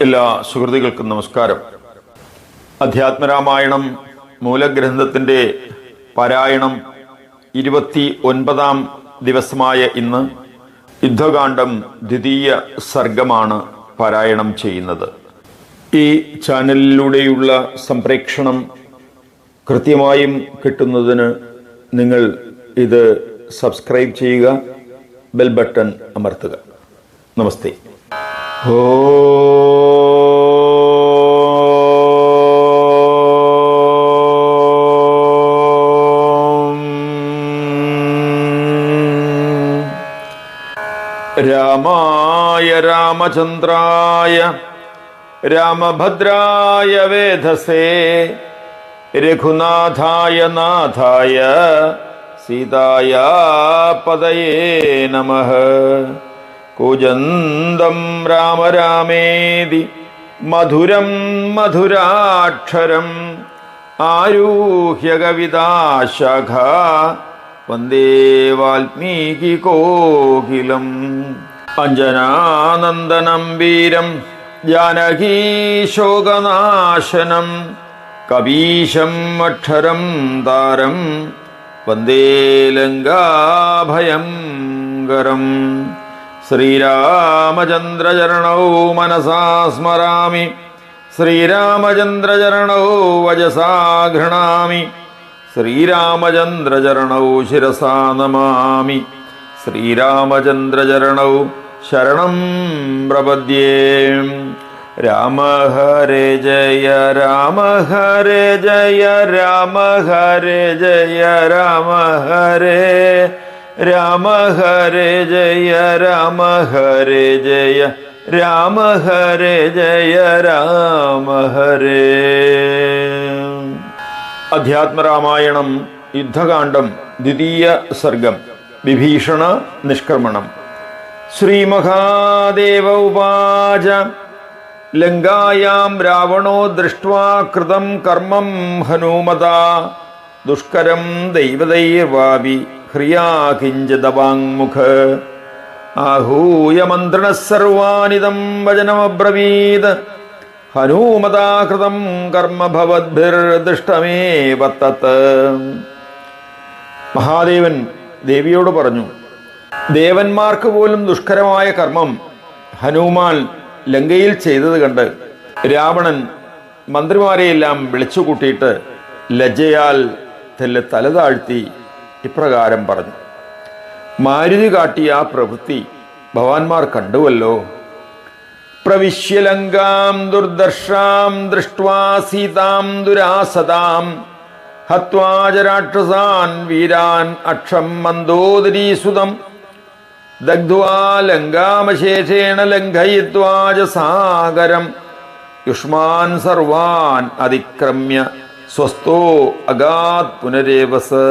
എല്ലാ സുഹൃത്തുക്കൾക്കും നമസ്കാരം. അധ്യാത്മരാമായണം മൂലഗ്രന്ഥത്തിന്റെ പാരായണം ഇരുപത്തി ഒൻപതാം ദിവസമായ ഇന്ന് യുദ്ധകാന്ഡം ദ്വിതീയ സർഗമാണ് പാരായണം ചെയ്യുന്നത്. ഈ ചാനലിലൂടെയുള്ള സംപ്രേക്ഷണം കൃത്യമായും കിട്ടുന്നതിന് നിങ്ങൾ ഇത് സബ്സ്ക്രൈബ് ചെയ്യുക ബെൽ ബട്ടൺ അമർത്തുക. നമസ്തേ. ഓം രാമായ രാമചന്ദ്രായ രാമഭദ്രായ വേധസേ രഘുനാഥായ നാഥായ സീതായ പതയേ നമഃ. കുജന്തം രാമ രാമേതി മധുരം മധുരാക്ഷരം ആരൂഹ്യ കവിതാശാഖ വന്ദേ വാൽമീകി കോകിലം. അഞ്ജനാനന്ദനം വീരം ജാനകീശോകനാശനം കവീശം അക്ഷരം താരം വന്ദേ ലങ്കാഭയങ്കരം ശ്രീരാമചന്ദ്രചരണോ മനസാ സ്മരാമി ശ്രീരാമചന്ദ്രചരണോ വജസാ ഗൃണാമി ശ്രീരാമചന്ദ്രചരണൗ ശിരസാ നമാമി. ശരണം പ്രപദ്യേ. രാമ ഹരേ ജയ രാമ ഹരേ ജയ രാമ ഹരേ ജയ രാമ ഹരേ. രാമ ഹരേ ജയ രാമ ഹരേ ജയ രാമ ഹരേ ജയ രാമ ഹരേ. അധ്യാത്മരാമായണം യുദ്ധകാന്ഡം ദ്വിതീയ സർഗം വിഭീഷണ നിഷ്ക്രമണം. ശ്രീമഹാദേവ ഉപാച ലങ്കായാം രാവണോ ദൃഷ്ട്വാ കൃതം കർമ്മം ഹനുമത. ദുഷ്കരം ദൈവതൈർവാവി ഹ്രിയാ കിഞ്ചിതവാങ്മുഖ ആഹൂയ മന്ത്രണ സർവാനിതം വചനമബ്രവീത്. ഹനൂമതാകൃതം കർമ്മ വത്തത്ത് തത്ത് മഹാദേവൻ ദേവിയോട് പറഞ്ഞു ദേവന്മാർക്ക് പോലും ദുഷ്കരമായ കർമ്മം ഹനുമാൻ ലങ്കയിൽ ചെയ്തത് കണ്ട് രാവണൻ മന്ത്രിമാരെയെല്ലാം വിളിച്ചു കൂട്ടിയിട്ട് ലജ്ജയാൽ തെല്ല് തല താഴ്ത്തി ഇപ്രകാരം പറഞ്ഞു മാരുതി കാട്ടിയ ആ പ്രവൃത്തി ഭവാന്മാർ കണ്ടുവല്ലോ. പ്രവിശ്യ ലങ്കാം ദുർദർശാം ദൃഷ്ട്വാ സീതാം ദുരാസതാം. ഹത്വാജരാക്ഷസാൻ വീരാൻ അക്ഷം മന്ദോദരീസുതം. ദഗ്ധ്വാ ലങ്കാമശേഷേണ ലംഘയിത്വാജ സാഗരം. യുഷ്മാൻ സർവാൻ അതിക്രമ്യ സ്വസ്ഥോ അഗാത് പുനരേവസ്.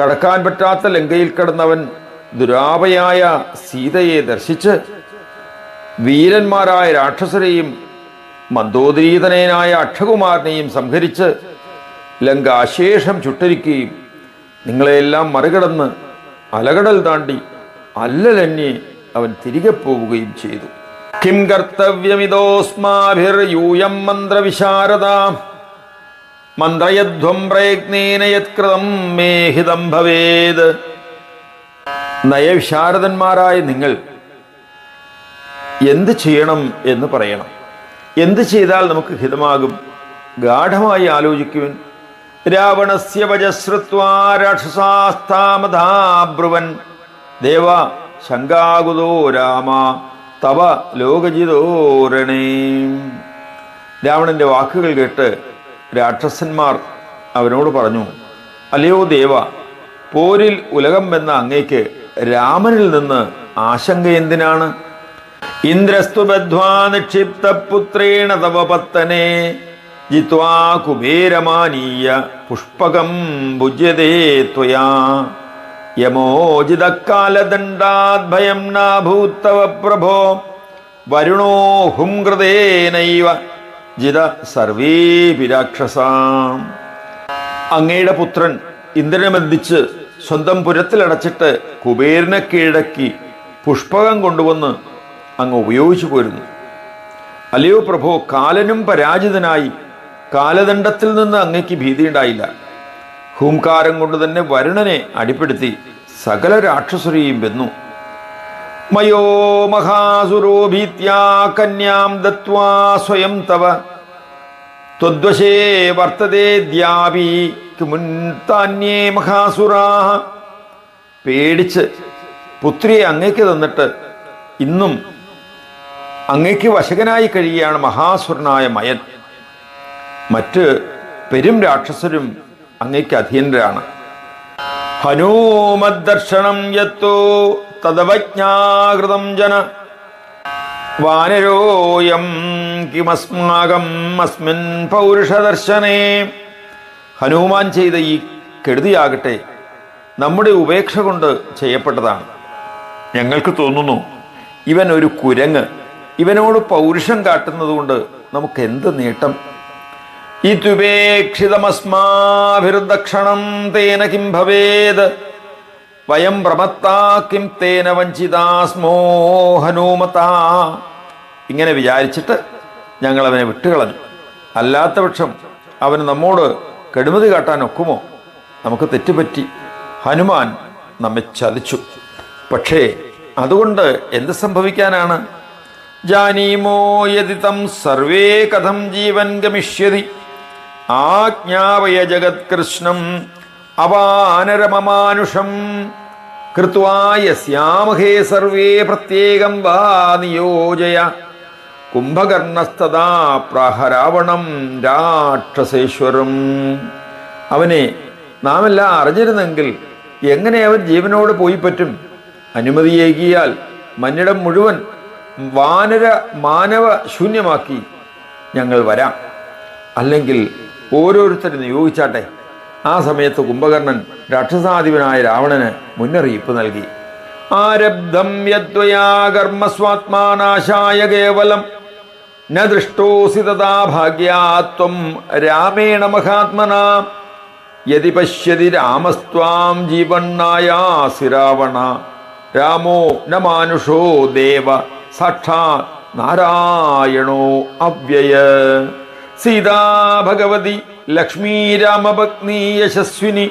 കടക്കാൻ പറ്റാത്ത ലങ്കയിൽ കിടന്നവൻ ദുരാപയായ സീതയെ ദർശിച്ച് വീരന്മാരായ രാക്ഷസരെയും മന്ദോദരീതനയനായ അക്ഷകുമാരനെയും സംഹരിച്ച് ലങ്ക അശേഷം ചുട്ടരിക്കുകയും നിങ്ങളെയെല്ലാം മറികടന്ന് അലകടൽ താണ്ടി അല്ലലന്യെ അവൻ തിരികെ പോവുകയും ചെയ്തു. കിം കർത്തവ്യമിതോസ്മാഭിർയൂയം മന്ത്രവിശാരദ. മന്ത്രയധ്വം പ്രയത്നേന യത്കൃതം മേഹിതം ഭവേത്. നയവിശാരദന്മാരായ നിങ്ങൾ എന്ത് ചെയ്യണം എന്ന് പറയണം. എന്ത് ചെയ്താൽ നമുക്ക് ഹിതമാകും? ഗാഠമായി ആലോചിക്കുവൻ. രാവണസ്യ വജശ്രുത്വാ രാക്ഷസാസ്ഥാമധാബ്രുവൻ. ദേവ ശങ്കാകുതോ രാമ തവ ലോകജിതോരണേ രാവണന്റെ വാക്കുകൾ കേട്ട് രാക്ഷസന്മാർ അവനോട് പറഞ്ഞു അല്ലയോ ദേവ പോരിൽ ഉലകം വെന്ന അങ്ങേക്ക് രാമനിൽ നിന്ന് ആശങ്ക എന്തിനാണ്? ഇന്ദ്രസ്തു ബദ്ധ്വാ നിക്ഷിപ്ത പുത്രേണ തവ പത്തനെ ജിത്വാ കുബേരമാനീയ പുഷ്പകം ഭുജ്യതേ ത്വയാ. യമോജിതക്കാലദണ്ഡാത് ഭയം നാഭൂത്തവ പ്രഭോ. വരുണോ ഹും കൃതേനൈവ ജിത സർവേപി രാക്ഷസാം. അങ്ങയുടെ പുത്രൻ ഇന്ദ്രനെ ബന്ധിച്ച് സ്വന്തം പുരത്തിലടച്ചിട്ട് കുബേരനെ കീഴടക്കി പുഷ്പകം കൊണ്ടുവന്ന് അങ്ങ് ഉപയോഗിച്ചു പോരുന്നു. അല്ലയോ പ്രഭോ കാലനും പരാജിതനായി. കാലദണ്ഡത്തിൽ നിന്ന് അങ്ങയ്ക്ക് ഭീതിയുണ്ടായില്ല. ഹൂംകാരം കൊണ്ട് തന്നെ വരുണനെ അടിപ്പെടുത്തി സകല രാക്ഷസുരയും വെന്നു. മയോ മഹാസുരോ ഭീത്യാ കന്യാം ദത്വാ സ്വയം തവ. ത്വദ്വശേ വർത്തതേ ദ്യാവി മഹാസുരാ. പേടിച്ച് പുത്രിയെ അങ്ങേക്ക് തന്നിട്ട് ഇന്നും അങ്ങയ്ക്ക് വശകനായി കഴിയുകയാണ് മഹാസുരനായ മയൻ. മറ്റ് പെരും രാക്ഷസരും അങ്ങയ്ക്ക് അധീനരാണ്. ഹനൂമദ്ദർശനം യത്തോ തദവജ്ഞാകൃതം ജന. വാനരോയം കിമസ്മാകം അസ്മിൻ പൗരുഷദർശനേ. ഹനുമാൻ ചെയ്ത ഈ കെടുതിയാകട്ടെ നമ്മുടെ ഉപേക്ഷ കൊണ്ട് ചെയ്യപ്പെട്ടതാണ്. ഞങ്ങൾക്ക് തോന്നുന്നു ഇവൻ ഒരു കുരങ്ങ്. ഇവനോട് പൗരുഷം കാട്ടുന്നതുകൊണ്ട് നമുക്ക് എന്ത് നേട്ടം? ഇതുപേക്ഷിതമസ്മാഭിർദക്ഷണം തേന കിം ഭവേത്? വയം പ്രമത്താ കിം തേന വഞ്ചിതാസ്മോ ഹനുമതാ? ഇങ്ങനെ വിചാരിച്ചിട്ട് ഞങ്ങൾ അവനെ വിട്ടുകളഞ്ഞു. അല്ലാത്ത പക്ഷം അവന് നമ്മോട് കെടുമതി കാട്ടാൻ ഒക്കുമോ? നമുക്ക് തെറ്റുപറ്റി. ഹനുമാൻ നമ്മെ ചതിച്ചു. പക്ഷേ അതുകൊണ്ട് എന്ത് സംഭവിക്കാനാണ്? ജാനീമോ യതി തം സർവേ കഥം ജീവൻ ഗമിഷ്യതി ആജ്ഞാവയ ജഗത്കൃഷ്ണം അവാനരമമാനുഷം യസ്യാമഹേ സർവേ പ്രത്യേകം വാ നിയോജയ കുംഭകർണസ്തദാ പ്രാഹരാവണം രാക്ഷസേശ്വരം അവനെ നാം എല്ലാം അറിഞ്ഞിരുന്നെങ്കിൽ എങ്ങനെ അവൻ ജീവനോട് പോയി പറ്റും? അനുമതിയേകിയാൽ മന്നിടം മുഴുവൻ വാനര മാനവ ശൂന്യമാക്കി ഞങ്ങൾ വരാം. അല്ലെങ്കിൽ ഓരോരുത്തരും നിയോഗിച്ചാട്ടെ. ആ സമയത്ത് കുംഭകർണൻ രാക്ഷസാധിപനായ രാവണന് മുന്നറിയിപ്പ് നൽകി. ആരബ്ധം യദ്വയാ കർമ്മസ്വാത്മാനാശായ കേവലം. ന ഭാഗ്യാത്വം രാമേണ മഹാത്മന. യതി പശ്യതി രാമസ്ത്വാം ജീവണ്ണായാസി രാവണ രാമോ ന മാനുഷോ ദേവ. സാക്ഷാത് നാരായണോ അവ്യയ. സീതാ ഭഗവതി ലക്ഷ്മീ രാമഭഗ്നി യശസ്വിനി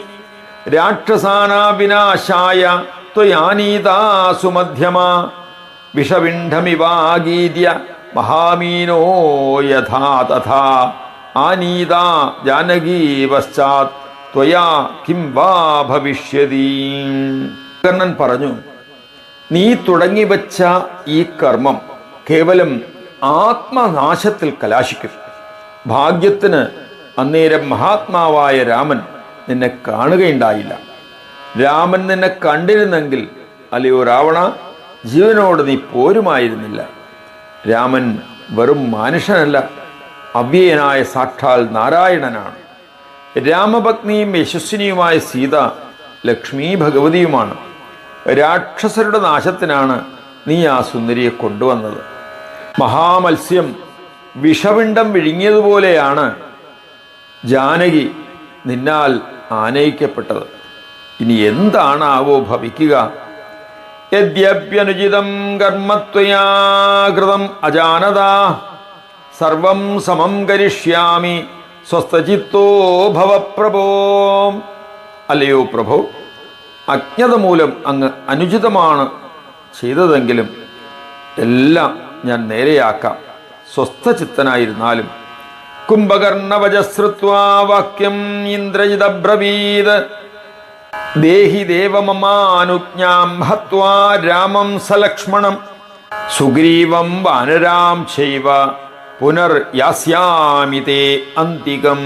രാക്ഷസാനാവിനാശായ ത്വയാനീതാ സുമധ്യമ വിഷവിണ്ഡമിവാഗീര്യ മഹാമീനോ യഥാ തഥാ. ആനീത ജാനകീ പശ്ചാത് ത്വയാ കിം വാ ഭവിഷ്യതി. കർണൻ പറഞ്ഞു നീ തുടങ്ങി വച്ച ഈ കർമ്മം കേവലം ആത്മനാശത്തിൽ കലാശിക്കും ഭാഗ്യത്തിന് അന്നേരം മഹാത്മാവായ രാമൻ നിന്നെ കാണുകയുണ്ടായില്ല. രാമൻ നിന്നെ കണ്ടിരുന്നെങ്കിൽ അല്ലയോ രാവണ ജീവനോട് നീ പോരുമായിരുന്നില്ല. രാമൻ വെറും മനുഷ്യനല്ല അവ്യയനായ സാക്ഷാൽ നാരായണനാണ്. രാമപത്നിയും യശസ്വിനിയുമായ സീത ലക്ഷ്മി ഭഗവതിയുമാണ്. രാക്ഷസരുടെ നാശത്തിനാണ് നീ ആ സുന്ദരിയെ കൊണ്ടുവന്നത്. മഹാമത്സ്യം വിഷവിണ്ടം വിഴുങ്ങിയതുപോലെയാണ് ജാനകി നിന്നാൽ ആനയിക്കപ്പെട്ടത്. ഇനി എന്താണാവോ ഭവിക്കുക? യദ്യപ്യനുചിതം കർമ്മത്വയാകൃതം അജാനതാ. സർവം സമം കരിഷ്യാമി സ്വസ്ഥചിത്തോ ഭവപ്രഭോ. അല്ലയോ പ്രഭു? അജ്ഞത മൂലം അങ്ങ് അനുചിതമാണ് ചെയ്തതെങ്കിലും എല്ലാം ഞാൻ നേരെയാക്കാം. സ്വസ്ഥചിത്തനായിരുന്നാലും കുംഭകർണവജശ്രുത്വാ വാക്യം ഇന്ദ്രജിതബ്രവീത്. ദേഹി ദേവമമാനുജ്ഞാം ഹത്വാ രാമം സലക്ഷ്മണം. സുഗ്രീവം വാനരാം ചെയ്വ പുനർ യാസ്യാമിതേ അന്തികം.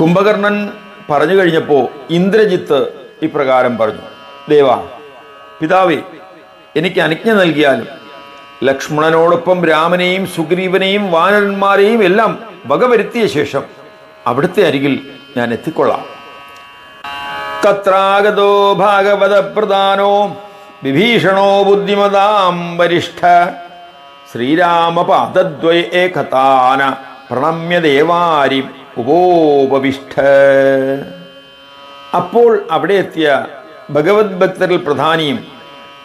കുംഭകർണൻ പറഞ്ഞു കഴിഞ്ഞപ്പോൾ ഇന്ദ്രജിത്ത് ഇപ്രകാരം പറഞ്ഞു ദേവാ പിതാവേ എനിക്ക് അനുജ്ഞ നൽകിയാലും ലക്ഷ്മണനോടൊപ്പം രാമനെയും സുഗ്രീവനെയും വാനരന്മാരെയും എല്ലാം വകവരുത്തിയ ശേഷം അവിടുത്തെ അരികിൽ ഞാൻ എത്തിക്കൊള്ളാം. തത്രാഗതോ ഭാഗവത പ്രധാനോ വിഭീഷണോ ബുദ്ധിമതാം വരിഷ്ഠ ശ്രീരാമപാദദ്വയ ഏകതാന പ്രണമ്യ ദേവാരി ഉപോപവിഷ്ഠ. അപ്പോൾ അവിടെ എത്തിയ ഭഗവത് ഭക്തരിൽ പ്രധാനിയും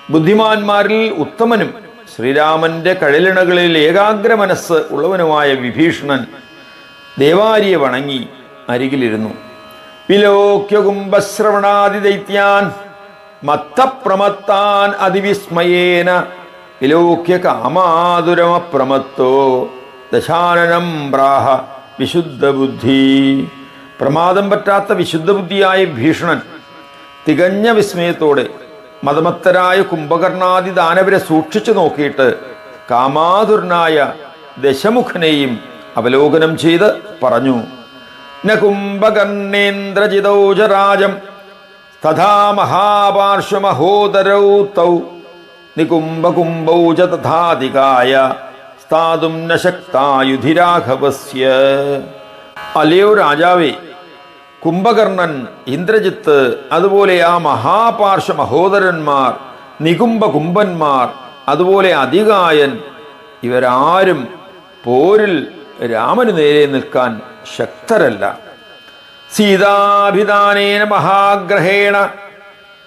ബുദ്ധിമാന്മാരിൽ ഉത്തമനും ശ്രീരാമന്റെ കഴലിണകളിൽ ഏകാഗ്ര മനസ്സ് ഉള്ളവനുമായ വിഭീഷണൻ ദേവാരിയെ വണങ്ങി അരികിലിരുന്നു. വിലോക്യകുംഭശ്രവണാതിദൈത്യാൻ മത്തപ്രമത്താൻ അതിവിസ്മയേന വിലോക്യ കാമാതുരമപ്രമത്തോ ദശാനനം പ്രാഹ. വിശുദ്ധ ബുദ്ധി പ്രമാദം പറ്റാത്ത വിശുദ്ധ ബുദ്ധിയായ ഭീഷണൻ തികഞ്ഞ വിസ്മയത്തോടെ മതമത്തരായ കുംഭകർണാദി ദാനവരെ സൂക്ഷിച്ചു നോക്കിയിട്ട് കാമാതുരനായ ദശമുഖനെയും അവലോകനം ചെയ്ത് പറഞ്ഞു ന കുംഭകർണേന്ദ്രജിതൗജരാജം തഥാ മഹാപാർശ്വമഹോദരൗ തൗ നികുംഭകുംഭൗ തഥാധികായ സ്ഥാതും നശക്തായുധിരാഘവസ്യ അലയോ രാജാവേ കുംഭകർണൻ ഇന്ദ്രജിത്ത് അതുപോലെ ആ മഹാപാർശ്വ മഹോദരന്മാർ നികുംഭ കുംഭന്മാർ അതുപോലെ അധികായൻ ഇവരാരും പോരിൽ രാമന് നേരെ നിൽക്കാൻ ശക്തരല്ല. സീതാഭിധാനേന മഹാഗ്രഹേണ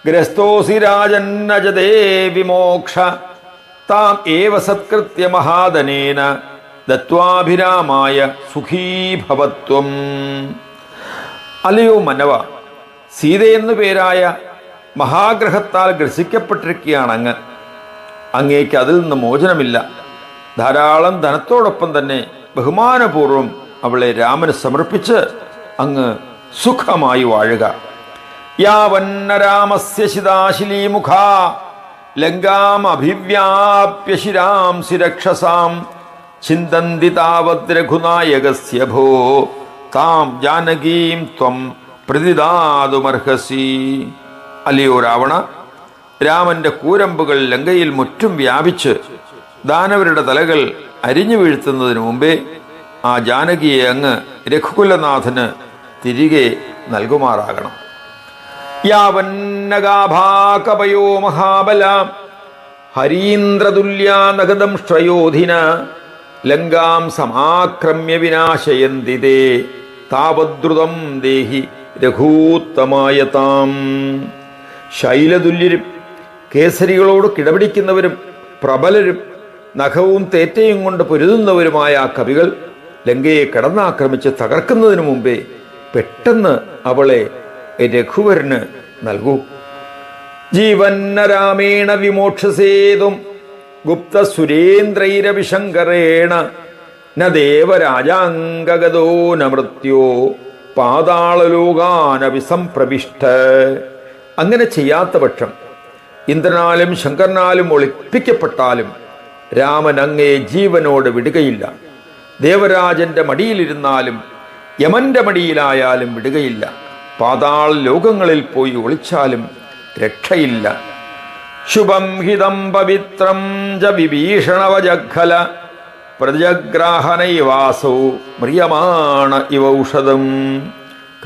ഗ്രസ്തോസി രാജന്നജതേ വിമോക്ഷ. താം ഏവ സത്കൃത്യ മഹാധനേന ദത്വാഭിരാമായ സുഖീഭവത്വം. അല്ലയോ മനവ സീതയെന്നു പേരായ മഹാഗ്രഹത്താൽ ഗ്രസിക്കപ്പെട്ടിരിക്കുകയാണ് അങ്ങ്. അങ്ങേക്ക് അതിൽ നിന്ന് മോചനമില്ല. ധാരാളം ധനത്തോടൊപ്പം തന്നെ ബഹുമാനപൂർവം അവളെ രാമന് സമർപ്പിച്ച് അങ്ങ് സുഖമായി വാഴുക. യാവന്ന രാമസ്യ ശിതാശിലീമുഖ. ലങ്കാമഭിവ്യാപ്യ ശിരാം രക്ഷസാം ചിന്തന്തി താവത് രഘുനായകസ്യ ഭോ. താം ജാനകീം ത്വം പ്രതിദാതുമർഹസി. അല്ലയോ രാവണ രാമന്റെ കൂരമ്പുകൾ ലങ്കയിൽ മുറ്റും വ്യാപിച്ച് ദാനവരുടെ തലകൾ അരിഞ്ഞു വീഴ്ത്തുന്നതിന് മുമ്പേ ആ ജാനകിയെ അങ്ങ് രഘുകുലനാഥന് തിരികെ നൽകുമാറാകണം. യാവന്നഗാഭാകപയോ മഹാബല ഹരീന്ദ്രതുല്യാ ശ്രയോധിന. ലങ്കാം സമാക്രമ്യ വിനാശയന്തി തേ. താവദ്രുതം ദേഹി രഘൂത്തമായ താം. ശൈലതുല്യരും കേസരികളോട് കിടപിടിക്കുന്നവരും പ്രബലരും നഖവും തേറ്റയും കൊണ്ട് പൊരുതുന്നവരുമായ ആ കവികൾ ലങ്കയെ കടന്നാക്രമിച്ച് തകർക്കുന്നതിനു മുമ്പേ പെട്ടെന്ന് അവളെ രഘുവരന് നൽകൂ. ജീവന്ന രാമേണ വിമോക്ഷസേതും ഗുപ്ത സുരേന്ദ്രൈരവിശങ്കരേണ ന ദേവരാജാംഗഗതോ ന മൃത്യോ പാതാളലോകാനവിസംപ്രവിഷ്ട അങ്ങനെ ചെയ്യാത്ത പക്ഷം ഇന്ദ്രനാലും ശങ്കരനാലും ഒളിപ്പിക്കപ്പെട്ടാലും രാമൻ അങ്ങേ ജീവനോട് വിടുകയില്ല. ദേവരാജന്റെ മടിയിലിരുന്നാലും യമന്റെ മടിയിലായാലും വിടുകയില്ല. പാതാള ലോകങ്ങളിൽ പോയി ഒളിച്ചാലും രക്ഷയില്ല. ശുഭം ഹിതം പവിത്രം ച വിഭീഷണവജഖല പ്രജഗ്രാഹനൈവാസോ മ്രിയമാണ ഇവൗഷധം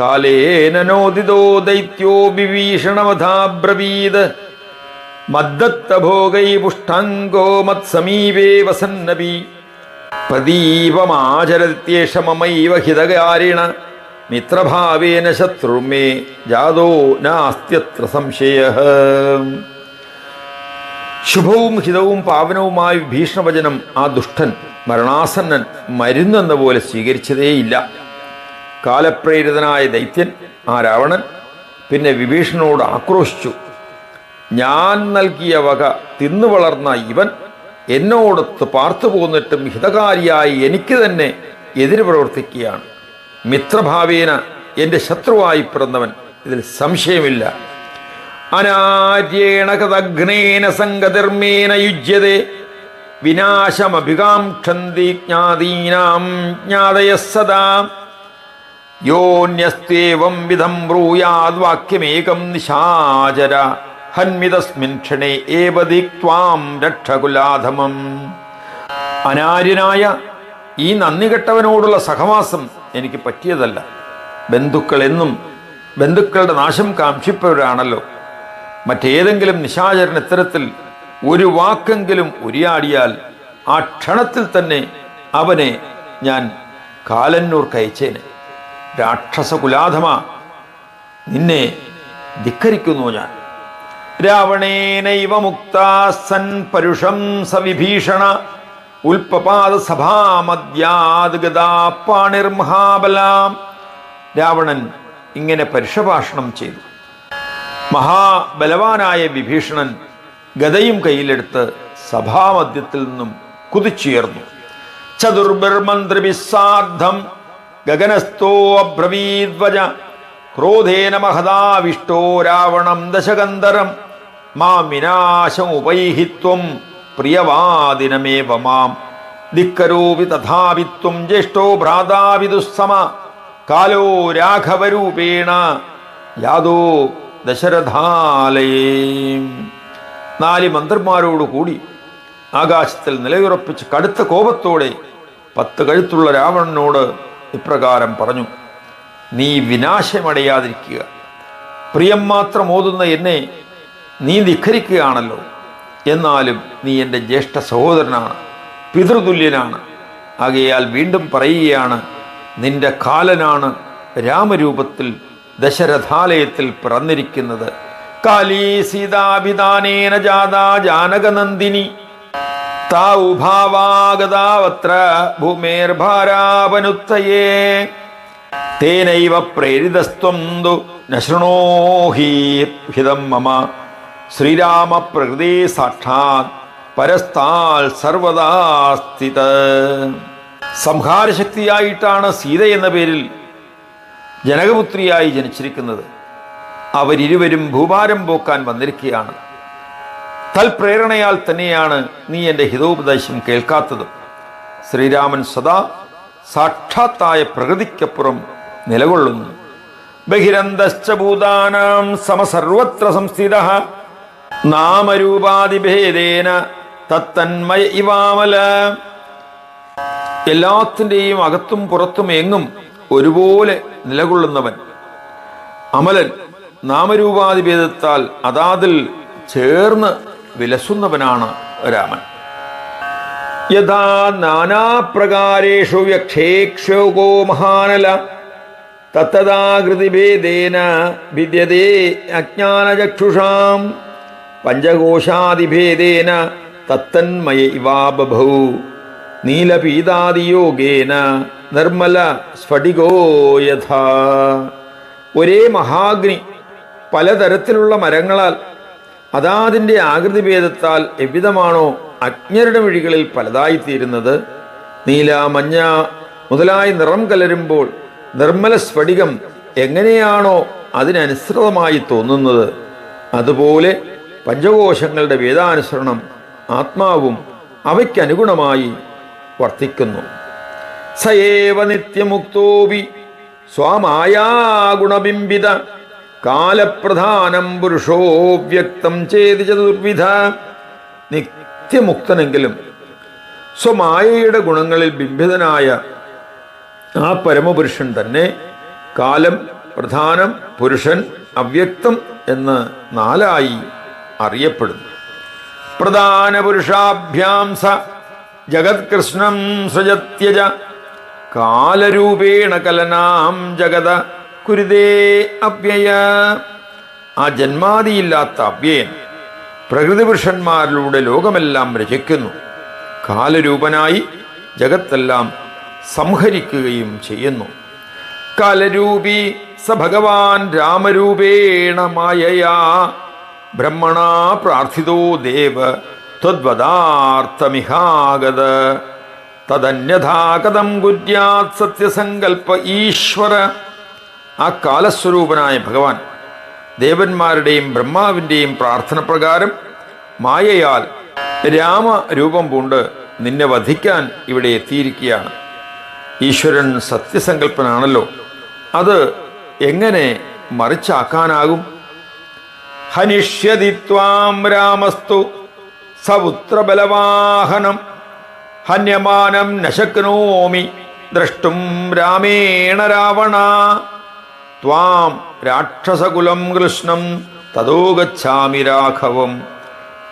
കാലേന നോദിതോ ദൈത്യോ വിഭീഷണവധാബ്രവീത് മദ്ദത്തഭോഗൈ പുഷ്ടാംഗോ മത്സമീപേ വസന്നപി പ്രദീപമാചരത്യേഷമൈവ ഹിതകാരിണ. മിത്രഭാവേന ശത്രുമേ ജാതോ നാസ്ത്യത്ര സംശയ. ശുഭവും ഹിതവും പാവനവുമായ ഭീഷണവചനം ആ ദുഷ്ടൻ മരണാസന്നൻ മരുന്നെന്ന പോലെ സ്വീകരിച്ചതേയില്ല. കാലപ്രേരിതനായ ദൈത്യൻ ആ രാവണൻ പിന്നെ വിഭീഷണനോട് ആക്രോശിച്ചു. ഞാൻ നൽകിയ വക തിന്നു വളർന്ന ഇവൻ എന്നോടൊത്ത് പാർത്തു പോന്നിട്ടും ഹിതകാരിയായി എനിക്ക് തന്നെ എതിര് പ്രവർത്തിക്കുകയാണ്. മിത്രഭാവേന എന്റെ ശത്രുവായി പിറന്നവൻ. ഇതിൽ സംശയമില്ല. അനാര്യേണ കഥഗ്നേന സംഗതിർമേന യുജ്യതേ. വിനാശമഭികാംക്ഷന്തി ജ്ഞാതീനാം ജ്ഞാതയ സദാ. യോന്യസ്തേവം വിധം ബ്രൂയാദ് വാക്യമേകം നിശാചര. ഹന്മിതസ്മിൻ ക്ഷണേ ഏവതി ത്വാം രക്ഷകുലാധമം. അനാര്യനായ ഈ നന്ദി കെട്ടവനോടുള്ള സഹവാസം എനിക്ക് പറ്റിയതല്ല. ബന്ധുക്കൾ എന്നും ബന്ധുക്കളുടെ നാശം കാക്ഷിപ്പവരാണല്ലോ. മറ്റേതെങ്കിലും നിശാചരൻ ഇത്തരത്തിൽ ഒരു വാക്കെങ്കിലും ഉരിയാടിയാൽ ആ ക്ഷണത്തിൽ തന്നെ അവനെ ഞാൻ കാലന്നൂർ കയച്ചേനെ രാക്ഷസ കുലാധമ നിന്നെ ധിക്കരിക്കുന്നു ഞാൻ. രാവണേനൈവ മുക്താസൻ പരുഷം സവിഭീഷണ ഉൽപ്പപാദ സഭാമദ്യാദ്ഗതാപ്പാണിർമഹാബലാം ഗതാ പാണിർമഹാബലാം രാവണൻ ഇങ്ങനെ പരുഷഭാഷണം ചെയ്തു. മഹാബലവാനായ വിഭീഷണൻ ഗതയും കയ്യിലെടുത്ത് സഭാമധ്യത്തിൽ നിന്നും കുതിച്ചുയർന്നു. ചതുർബിർമന്ത്രിസാർദ്ധം ഗഗനസ്ഥോ അബ്രവീദ്വജ ക്രോധേന മഹദാവിഷ്ടോ രാവണം ദശകന്ധരം മാം വിനാശമുപൈഹിത്വം പ്രിയവാദിനമേവ മാം ധിക്കരോപി തഥാവിത്വം ജ്യേഷ്ഠോ ഭ്രാതാവിദുസ്സമ കാലോ രാഘവരൂപേണ യാദോ ദശരഥാലയേ. നാല് മന്ത്രിമാരോടുകൂടി ആകാശത്തിൽ നിലയുറപ്പിച്ച് കടുത്ത കോപത്തോടെ പത്ത് കഴുത്തുള്ള രാവണനോട് ഇപ്രകാരം പറഞ്ഞു നീ വിനാശമടയാതിരിക്കുക. പ്രിയം മാത്രം ഓതുന്ന എന്നെ നീ ധിഖരിക്കുകയാണല്ലോ. എന്നാലും നീ എന്റെ ജ്യേഷ്ഠ സഹോദരനാണ് പിതൃതുല്യനാണ്. ആകയാൽ വീണ്ടും പറയുകയാണ് നിന്റെ കാലനാണ് രാമരൂപത്തിൽ ദശരഥാലയത്തിൽ പിറന്നിരിക്കുന്നത്. കാലീ സീതാഭിധാനേന ജാതാ ജാനകനന്ദിനി. താവുഭാവാഗതാവത്ര ഭൂമേർഭാരാപനുത്തയേ. തേനൈവ പ്രേരിതസ്ത്വം തു നശൃണോഹി ഹിതം മമ. ശ്രീരാമ പ്രകൃതി സാക്ഷാത് പരസ്താൽ സർവദാ സ്ഥിത. സംഹാരശക്തിയായിട്ടാണ് സീത എന്ന പേരിൽ ജനകപുത്രിയായി ജനിച്ചിരിക്കുന്നത്. അവരിരുവരും ഭൂഭാരം പോക്കാൻ വന്നിരിക്കുകയാണ്. തൽപ്രേരണയാൽ തന്നെയാണ് നീ എന്റെ ഹിതോപദേശം കേൾക്കാത്തതും. ശ്രീരാമൻ സദാ സാക്ഷാത്തായ പ്രകൃതിക്കപ്പുറം നിലകൊള്ളുന്നു. ബഹിരന്തശ്ച ഭൂതാനാം സമസർവത്ര സംസ്ഥിത. നാമരൂപാതിഭേദേന തത്തന്മയ ഇവാമല. എല്ലാത്തിന്റെയും അകത്തും പുറത്തും എങ്ങും ഒരുപോലെ നിലകൊള്ളുന്നവൻ. അമലൻ നാമരൂപാതിഭേദത്താൽ അതാതിൽ ചേർന്ന് വിലസുന്നവനാണ് രാമൻ. യഥാ നാനാപ്രകാരേഷു വ്യക്ഷേക്ഷോകോ മഹാനല. തത്തതാകൃതിഭേദേന വിദ്യതേ അജ്ഞാനചക്ഷുഷാം. പഞ്ചകോശാതിഭേദേന തത്തന്മയ ഇവാബഭൗ. നീലപീതാദിയോഗേന നിർമ്മല സ്ഫടികോയഥ ഒരേ മഹാഗ്നി പലതരത്തിലുള്ള മരങ്ങളാൽ അതാതിന്റെ ആകൃതിഭേദത്താൽ എവിധമാണോ അജ്ഞരുടെ വഴികളിൽ പലതായിത്തീരുന്നത്? നീല മഞ്ഞ മുതലായി നിറം കലരുമ്പോൾ നിർമ്മല സ്ഫടികം എങ്ങനെയാണോ അതിനനുസൃതമായി തോന്നുന്നത്? അതുപോലെ പഞ്ചകോശങ്ങളുടെ വേദാനുസരണം ആത്മാവും അവയ്ക്കനുഗുണമായി വർത്തിക്കുന്നു. സയേവ നിത്യമുക്തോപി സ്വാമായാഗുണബിംബിത കാലപ്രധാനം പുരുഷോ വ്യക്തം ചെയ്ത് ചതുർവിധ നിത്യമുക്തനെങ്കിലും സ്വമായയുടെ ഗുണങ്ങളിൽ ബിംബിതനായ ആ പരമപുരുഷൻ തന്നെ കാലം പ്രധാനം പുരുഷൻ അവ്യക്തം എന്ന് നാലായി അറിയപ്പെടുന്നു. പ്രധാന പുരുഷാഭ്യാം സ ജഗത്കൃഷ്ണം സൃജത്യജ കാലരൂപേണ കലനാം ജഗത കുരുതേ അവ്യയ ആ ജന്മാതിയില്ലാത്ത അവ്യയൻ പ്രകൃതി പുരുഷന്മാരിലൂടെ ലോകമെല്ലാം രചിക്കുന്നു. കാലരൂപനായി ജഗത്തെല്ലാം സംഹരിക്കുകയും ചെയ്യുന്നു. കാലരൂപി സഭഗവാൻ ഭഗവാൻ രാമരൂപേണ മായയാ. ബ്രഹ്മണാ പ്രാർത്ഥിതോ ദേവ ത്വദ്വദാർത്ഥമിഹാഗത. തദന്യഥാ കഥം കുര്യാത് സത്യസങ്കൽപ്പ ഈശ്വര. ആ കാലസ്വരൂപനായ ഭഗവാൻ ദേവന്മാരുടെയും ബ്രഹ്മാവിന്റെയും പ്രാർത്ഥന പ്രകാരം മായയാൽ രാമരൂപം പൂണ്ട് നിന്നെ വധിക്കാൻ ഇവിടെ എത്തിയിരിക്കുകയാണ്. ഈശ്വരൻ സത്യസങ്കല്പനാണല്ലോ അത് എങ്ങനെ മറിച്ചാക്കാനാകും? ഹനിഷ്യതി ത്വാം രാമസ്തു സപുത്രബലവാഹനം. ഹന്യമാനം നശക്നോമി ദ്രഷ്ടും രാമേണ രാവണ. ത്വാം രാക്ഷസകുലം കൃഷ്ണം തതോ ഗച്ഛാമി രാഘവം.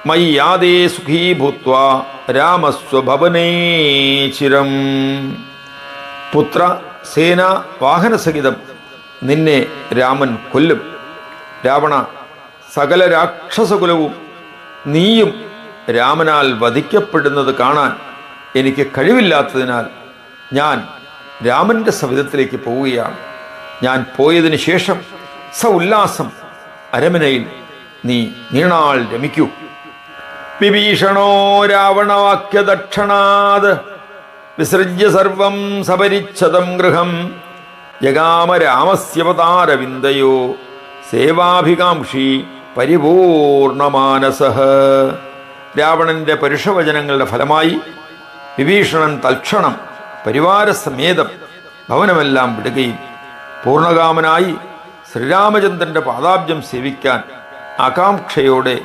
മയ്യാദേ സുഖീ ഭൂത്വ രാമസ്വഭവനേ ചിരം. പുത്ര സേന വാഹനസഹിതം നിന്നെ രാമൻ കൊല്ലും. രാവണ സകല രാക്ഷസകുലവും നീയും രാമനാൽ വധിക്കപ്പെടുന്നത് കാണാൻ എനിക്ക് കഴിവില്ലാത്തതിനാൽ ഞാൻ രാമന്റെ സവിധത്തിലേക്ക് പോവുകയാണ്. ഞാൻ പോയതിന് ശേഷം സ ഉല്ലാസം അരമനയിൽ നീ നീണാൾ രമിക്കൂ. വിഭീഷണോ രാവണവാക്യദക്ഷണാത് വിസൃജ്യ സർവം സപരിച്ഛതം ഗൃഹം ജഗാമ രാമസ്യവതാരവിന്ദയോ സേവാഭികാംക്ഷി പരിപൂർണമാനസ രാവണന്റെ പരുഷവചനങ്ങളുടെ ഫലമായി വിഭീഷണൻ തൽക്ഷണം പരിവാരസമേതം ഭവനമെല്ലാം വിടുകയും പൂർണകാമനായി ശ്രീരാമചന്ദ്രന്റെ പാദാബ്ജം സേവിക്കാൻ ആകാംക്ഷയോടെ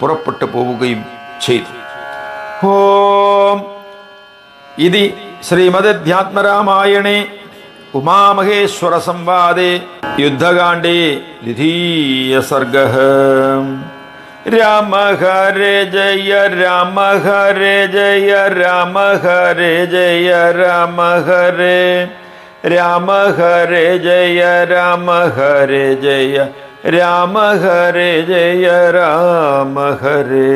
പുറപ്പെട്ടു പോവുകയും ചെയ്തു. ഓം. ഇതി ശ്രീമദധ്യാത്മരാമായണേ. ഉമാമഹേശ്വര സംവാദേ യുദ്ധകാണ്ഡേ ദ്വിതീയ സർഗ രാമ ഹരേ ജയ രാമ ഹരേ ജയ രാമ ഹരേ ജയ രാമ ഹരേ. രാമ ഹരേ ജയ രാമ ഹരേ ജയ രാമ ഹരേ ജയ രാമ ഹരേ.